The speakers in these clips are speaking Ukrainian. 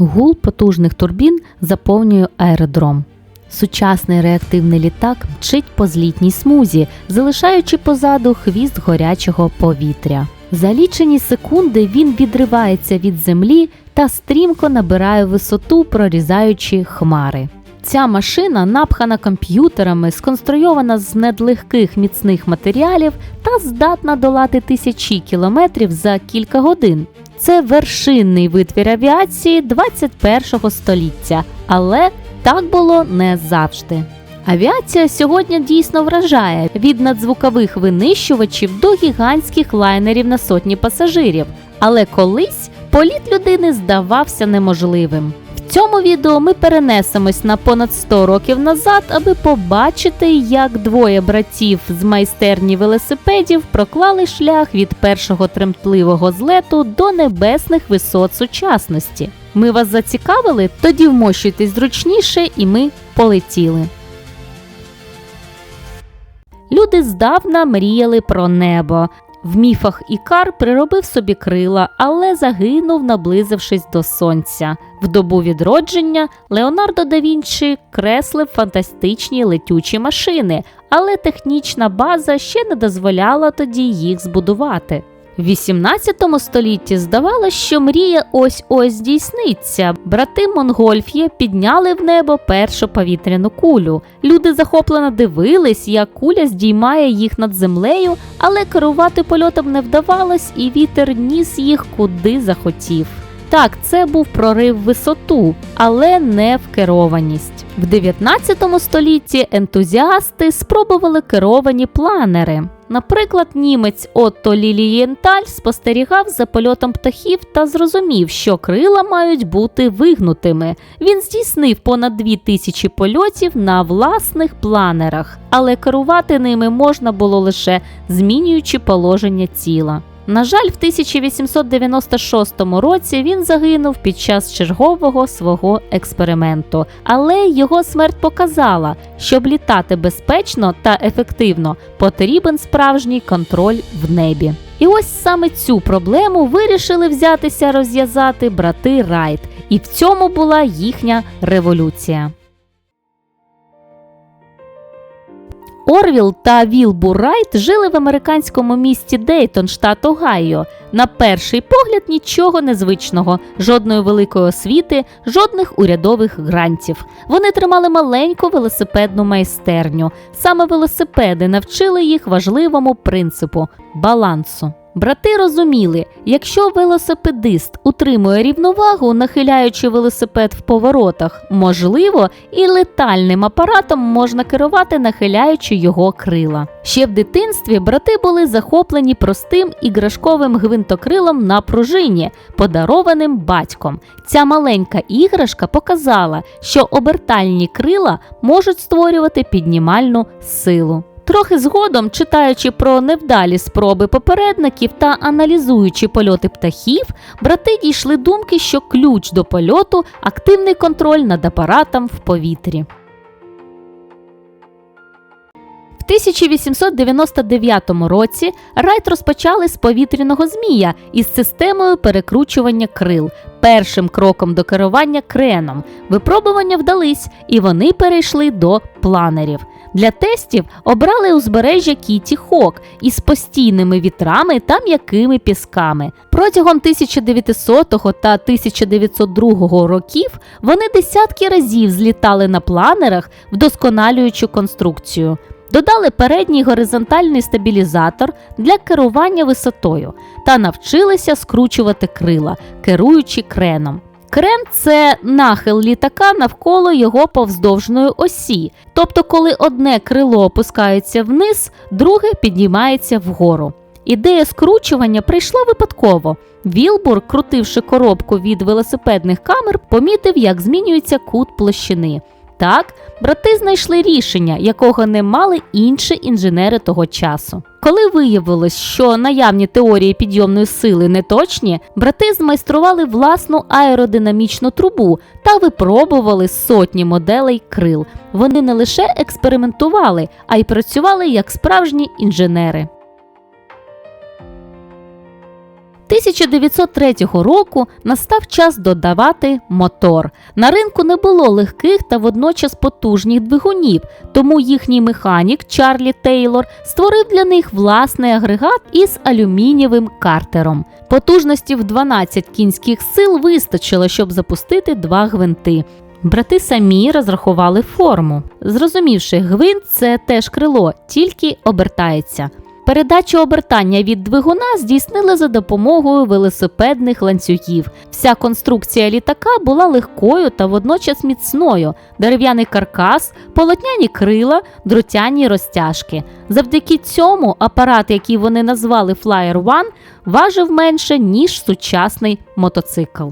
Гул потужних турбін заповнює аеродром. Сучасний реактивний літак мчить по злітній смузі, залишаючи позаду хвіст горячого повітря. За лічені секунди він відривається від землі та стрімко набирає висоту, прорізаючи хмари. Ця машина напхана комп'ютерами, сконструйована з недлегких міцних матеріалів та здатна долати тисячі кілометрів за кілька годин. Це вершинний витвір авіації 21 століття, але так було не завжди. Авіація сьогодні дійсно вражає від надзвукових винищувачів до гігантських лайнерів на сотні пасажирів. Але колись політ людини здавався неможливим. Цьому відео ми перенесемось на понад 100 років назад, аби побачити, як двоє братів з майстерні велосипедів проклали шлях від першого тремтливого злету до небесних висот сучасності. Ми вас зацікавили? Тоді вмощуйтесь зручніше, і ми полетіли. Люди здавна мріяли про небо. В міфах Ікар приробив собі крила, але загинув, наблизившись до сонця. В добу відродження Леонардо да Вінчі креслив фантастичні летючі машини, але технічна база ще не дозволяла тоді їх збудувати. В 18 столітті здавалося, що мрія ось ось здійсниться. Брати Монгольф'є підняли в небо першу повітряну кулю. Люди захоплено дивились, як куля здіймає їх над землею, але керувати польотом не вдавалось, і вітер ніс їх куди захотів. Так, це був прорив висоту, але не в керованість. В 19 столітті ентузіасти спробували керовані планери. Наприклад, німець Отто Лілієнталь спостерігав за польотом птахів та зрозумів, що крила мають бути вигнутими. Він здійснив понад дві тисячі польотів на власних планерах, але керувати ними можна було лише змінюючи положення тіла. На жаль, в 1896 році він загинув під час чергового свого експерименту, але його смерть показала, щоб літати безпечно та ефективно, потрібен справжній контроль в небі. І ось саме цю проблему вирішили взятися розв'язати брати Райт, і в цьому була їхня революція. Орвіл та Вілбу Райт жили в американському місті Дейтон, штат Огайо. На перший погляд нічого незвичного, жодної великої освіти, жодних урядових грантів. Вони тримали маленьку велосипедну майстерню. Саме велосипеди навчили їх важливому принципу балансу. Брати розуміли, якщо велосипедист утримує рівновагу, нахиляючи велосипед в поворотах, можливо, і летальним апаратом можна керувати, нахиляючи його крила. Ще в дитинстві брати були захоплені простим іграшковим гвинтокрилом на пружині, подарованим батьком. Ця маленька іграшка показала, що обертальні крила можуть створювати піднімальну силу. Трохи згодом, читаючи про невдалі спроби попередників та аналізуючи польоти птахів, брати дійшли думки, що ключ до польоту активний контроль над апаратом в повітрі. В 1899 році Райт розпочали з повітряного змія із системою перекручування крил, першим кроком до керування креном. Випробування вдались, і вони перейшли до планерів. Для тестів обрали узбережжя Кіті Хок із постійними вітрами та м'якими пісками. Протягом 1900 та 1902 років вони десятки разів злітали на планерах, вдосконалюючи конструкцію. Додали передній горизонтальний стабілізатор для керування висотою та навчилися скручувати крила, керуючи креном. Крен це нахил літака навколо його повздовжної осі. Тобто, коли одне крило опускається вниз, друге піднімається вгору. Ідея скручування прийшла випадково. Вілбур, крутивши коробку від велосипедних камер, помітив, як змінюється кут площини. Так, брати знайшли рішення, якого не мали інші інженери того часу. Коли виявилось, що наявні теорії підйомної сили не точні, брати змайстрували власну аеродинамічну трубу та випробували сотні моделей крил. Вони не лише експериментували, а й працювали як справжні інженери. 1903 року настав час додавати мотор. На ринку не було легких та водночас потужних двигунів, тому їхній механік Чарлі Тейлор створив для них власний агрегат із алюмінієвим картером. Потужності в 12 кінських сил вистачило, щоб запустити два гвинти. Брати самі розрахували форму. Зрозумівши, гвинт це теж крило, тільки обертається. Передачу обертання від двигуна здійснили за допомогою велосипедних ланцюгів. Вся конструкція літака була легкою та водночас міцною: дерев'яний каркас, полотняні крила, друтяні розтяжки. Завдяки цьому апарат, який вони назвали Flyer One, важив менше ніж сучасний мотоцикл.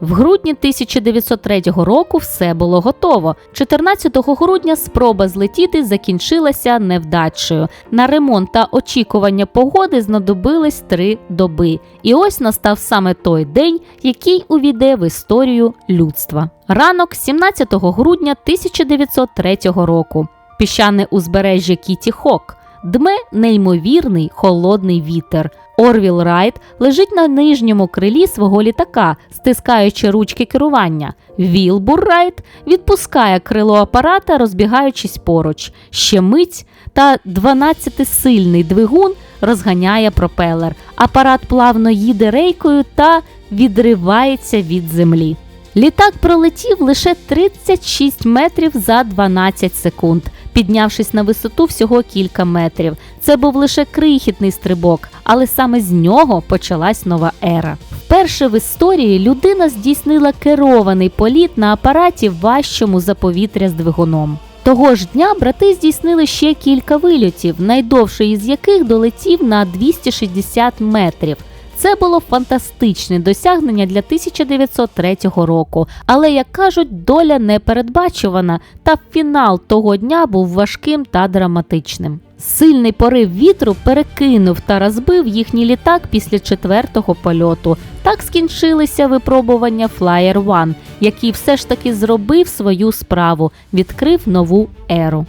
В грудні 1903 року все було готово. 14 грудня спроба злетіти закінчилася невдачею. На ремонт та очікування погоди знадобились три доби. І ось настав саме той день, який увійде в історію людства. Ранок 17 грудня 1903 року. Піщане узбережжя Кіті Хок. Дме неймовірний холодний вітер. Орвіл Райт лежить на нижньому крилі свого літака, стискаючи ручки керування. Вілбур Райт відпускає крило апарата, розбігаючись поруч. Ще мить та 12-сильний двигун розганяє пропелер. Апарат плавно їде рейкою та відривається від землі. Літак пролетів лише 36 метрів за 12 секунд, піднявшись на висоту всього кілька метрів. Це був лише крихітний стрибок, але саме з нього почалась нова ера. Вперше в історії людина здійснила керований політ на апараті важчому за повітря з двигуном. Того ж дня брати здійснили ще кілька вильотів, найдовший із яких долетів на 260 метрів. Це було фантастичне досягнення для 1903 року, але, як кажуть, доля непередбачувана, та фінал того дня був важким та драматичним. Сильний порив вітру перекинув та розбив їхній літак після четвертого польоту. Так скінчилися випробування Flyer One, який все ж таки зробив свою справу, відкрив нову еру.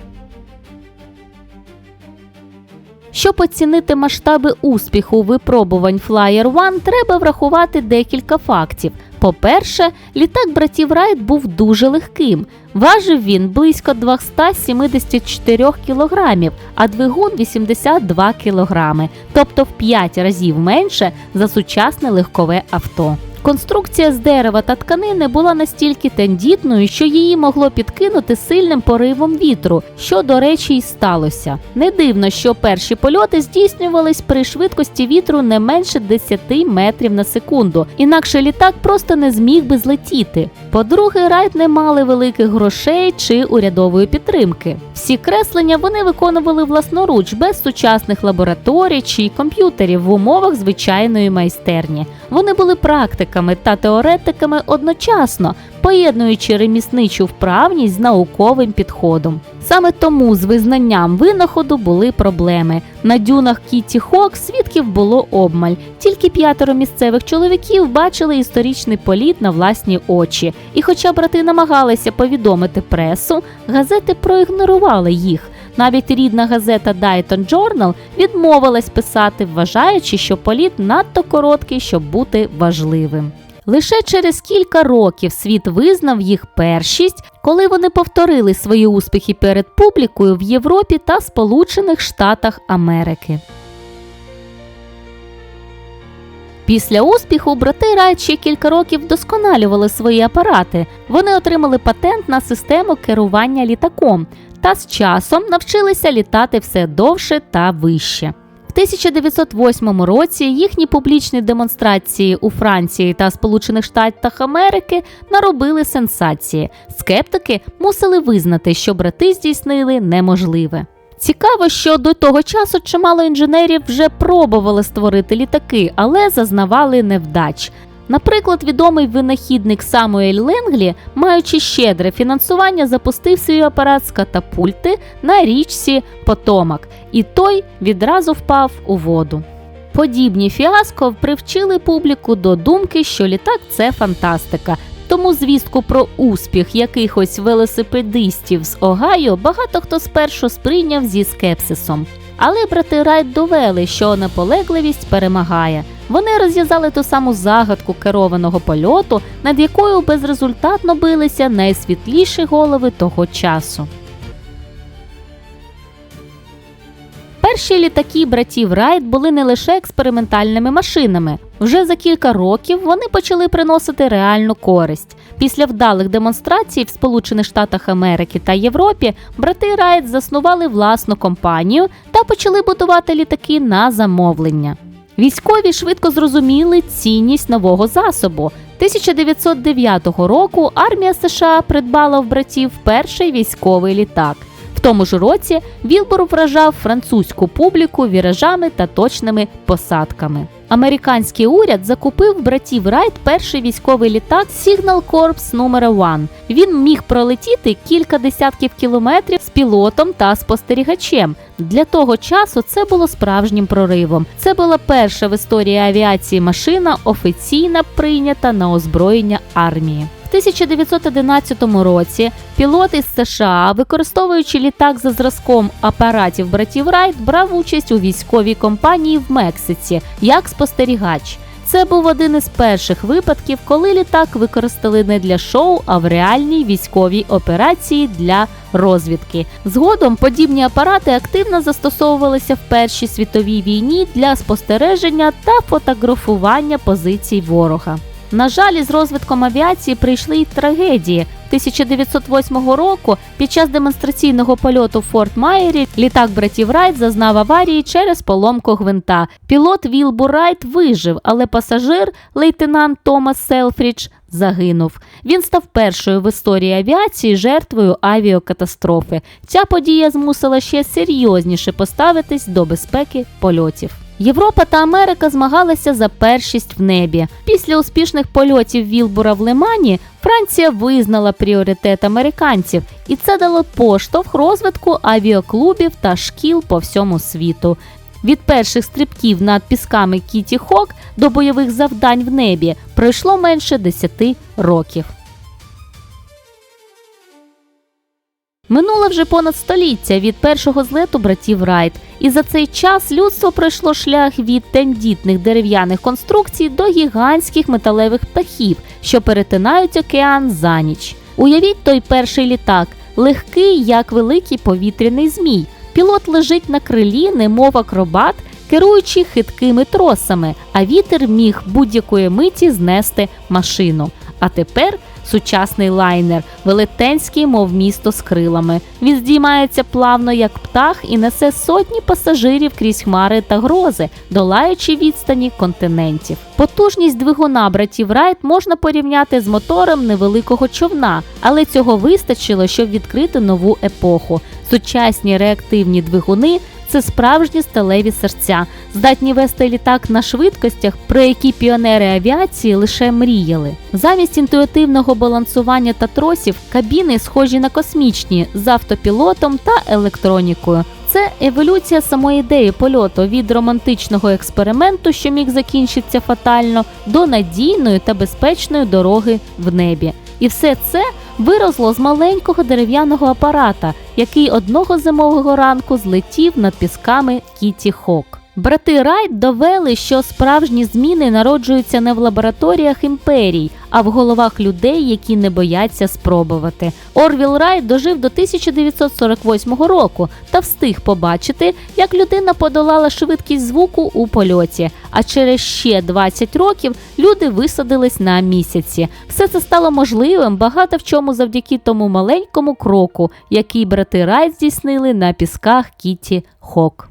Щоб оцінити масштаби успіху випробувань Flyer One, треба врахувати декілька фактів. По-перше, літак братів Райт був дуже легким. Важив він близько 274 кілограмів, а двигун 82 кілограми, тобто в 5 разів менше за сучасне легкове авто. Конструкція з дерева та тканини була настільки тендітною, що її могло підкинути сильним поривом вітру, що, до речі, й сталося. Не дивно, що перші польоти здійснювались при швидкості вітру не менше 10 метрів на секунду, інакше літак просто не зміг би злетіти. По-друге, райд не мали великих грошей чи урядової підтримки. Всі креслення вони виконували власноруч без сучасних лабораторій чи комп'ютерів в умовах звичайної майстерні. Вони були практиками та теоретиками одночасно, поєднуючи ремісничу вправність з науковим підходом. Саме тому з визнанням винаходу були проблеми. На дюнах Кіті Хок свідків було обмаль. Тільки п'ятеро місцевих чоловіків бачили історичний політ на власні очі. І, хоча брати намагалися повідомити пресу, газети проігнорували їх. Навіть рідна газета Dayton Journal відмовилась писати, вважаючи, що політ надто короткий, щоб бути важливим. Лише через кілька років світ визнав їх першість, коли вони повторили свої успіхи перед публікою в Європі та Сполучених Штатах Америки. Після успіху брати Райт ще кілька років вдосконалювали свої апарати. Вони отримали патент на систему керування літаком та з часом навчилися літати все довше та вище. В 1908 році їхні публічні демонстрації у Франції та Сполучених Штатах Америки наробили сенсації. Скептики мусили визнати, що брати здійснили неможливе. Цікаво, що до того часу чимало інженерів вже пробували створити літаки, але зазнавали невдач. Наприклад, відомий винахідник Самуель Ленглі, маючи щедре фінансування, запустив свій апарат з катапульти на річці Потомак, і той відразу впав у воду. Подібні фіаско привчили публіку до думки, що літак це фантастика. Тому звістку про успіх якихось велосипедистів з Огайо багато хто спершу сприйняв зі скепсисом. Але брати Райт довели, що наполегливість перемагає. Вони розв'язали ту саму загадку керованого польоту, над якою безрезультатно билися найсвітліші голови того часу. Перші літаки братів Райт були не лише експериментальними машинами. Вже за кілька років вони почали приносити реальну користь. Після вдалих демонстрацій в Сполучених Штатах Америки та Європі брати Райт заснували власну компанію та почали будувати літаки на замовлення. Військові швидко зрозуміли цінність нового засобу. 1909 року армія США придбала в братів перший військовий літак. В тому ж році Вілбор вражав французьку публіку віражами та точними посадками. Американський уряд закупив братів Райт перший військовий літак Signal Corps No 1 Він міг пролетіти кілька десятків кілометрів з пілотом та спостерігачем. Для того часу це було справжнім проривом. Це була перша в історії авіації машина, офіційно прийнята на озброєння армії. В 1911 році пілот із США, використовуючи літак за зразком апаратів братів Райт, брав участь у військовій компанії в Мексиці як спостерігач. Це був один із перших випадків, коли літак використали не для шоу, а в реальній військовій операції для розвідки. Згодом подібні апарати активно застосовувалися в Першій світовій війні для спостереження та фотографування позицій ворога. На жаль, із розвитком авіації прийшли й трагедії. 1908 року під час демонстраційного польоту в Форт Майері літак братів Райт зазнав аварії через поломку гвинта. Пілот Вілбу Райт вижив, але пасажир, лейтенант Томас Селфрідж, загинув. Він став першою в історії авіації жертвою авіакатастрофи. Ця подія змусила ще серйозніше поставитись до безпеки польотів. Європа та Америка змагалися за першість в небі. Після успішних польотів Вілбура в Лимані Франція визнала пріоритет американців, і це дало поштовх розвитку авіаклубів та шкіл по всьому світу. Від перших стрибків над пісками Кіті Хок до бойових завдань в небі пройшло менше 10 років. Минуло вже понад століття від першого злету братів Райт, і за цей час людство пройшло шлях від тендітних дерев'яних конструкцій до гігантських металевих птахів, що перетинають океан за ніч. Уявіть той перший літак, легкий, як великий повітряний змій. Пілот лежить на крилі, немов акробат, керуючи хиткими тросами, а вітер міг будь-якої миті знести машину. А тепер сучасний лайнер, велетенський, мов місто з крилами. Він здіймається плавно, як птах, і несе сотні пасажирів крізь хмари та грози, долаючи відстані континентів. Потужність двигуна братів Райт можна порівняти з мотором невеликого човна, але цього вистачило, щоб відкрити нову епоху. Сучасні реактивні двигуни це справжні сталеві серця, здатні вести літак на швидкостях, про які піонери авіації лише мріяли. Замість інтуїтивного балансування та тросів кабіни схожі на космічні з автопілотом та електронікою. Це еволюція самої ідеї польоту від романтичного експерименту, що міг закінчитися фатально, до надійної та безпечної дороги в небі. І все це виросло з маленького дерев'яного апарата, який одного зимового ранку злетів над пісками Кіті Хок. Брати Райт довели, що справжні зміни народжуються не в лабораторіях імперій, а в головах людей, які не бояться спробувати. Орвіл Райт дожив до 1948 року та встиг побачити, як людина подолала швидкість звуку у польоті. А через ще 20 років люди висадились на місяці. Все це стало можливим багато в чому завдяки тому маленькому кроку, який брати Райт здійснили на пісках Кіті Хок.